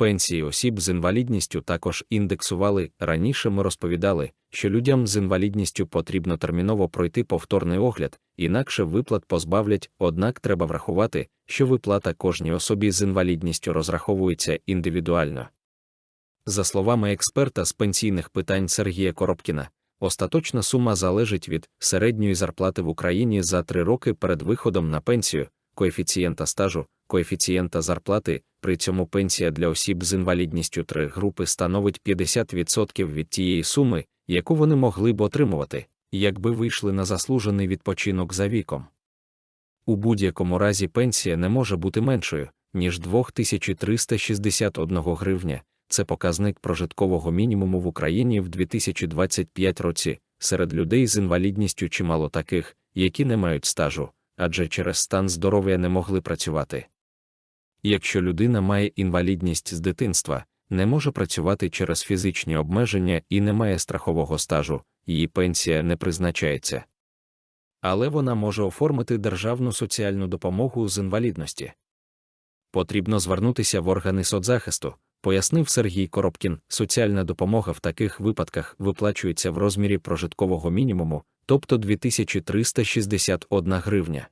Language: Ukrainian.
Пенсії осіб з інвалідністю також індексували. Раніше ми розповідали, що людям з інвалідністю потрібно терміново пройти повторний огляд, інакше виплат позбавлять, однак треба врахувати, що виплата кожній особі з інвалідністю розраховується індивідуально. За словами експерта з пенсійних питань Сергія Коробкіна, остаточна сума залежить від середньої зарплати в Україні за три роки перед виходом на пенсію, коефіцієнта стажу, коефіцієнта зарплати, при цьому пенсія для осіб з інвалідністю 3 групи становить 50% від тієї суми, яку вони могли б отримувати, якби вийшли на заслужений відпочинок за віком. У будь-якому разі пенсія не може бути меншою, ніж 2361 гривня, це показник прожиткового мінімуму в Україні в 2025 році, серед людей з інвалідністю чимало таких, які не мають стажу, адже через стан здоров'я не могли працювати. Якщо людина має інвалідність з дитинства, не може працювати через фізичні обмеження і не має страхового стажу, її пенсія не призначається. Але вона може оформити державну соціальну допомогу з інвалідності. Потрібно звернутися в органи соцзахисту, пояснив Сергій Коробкін. Соціальна допомога в таких випадках виплачується в розмірі прожиткового мінімуму, тобто 2361 гривня.